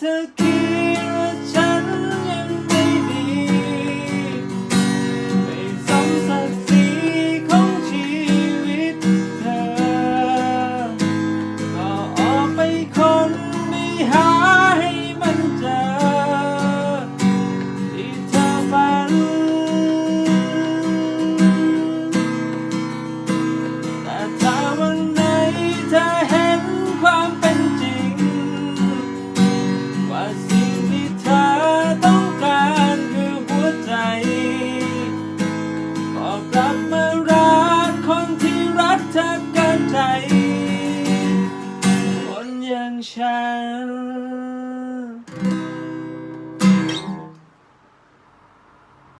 เธอคิดว่าฉันยังไม่ดีไม่สมศักดิ์ศรีของชีวิตเธอก็ออกไปคนไม่หา กลับมารักคนที่รักเธอกินใจคนอย่างฉัน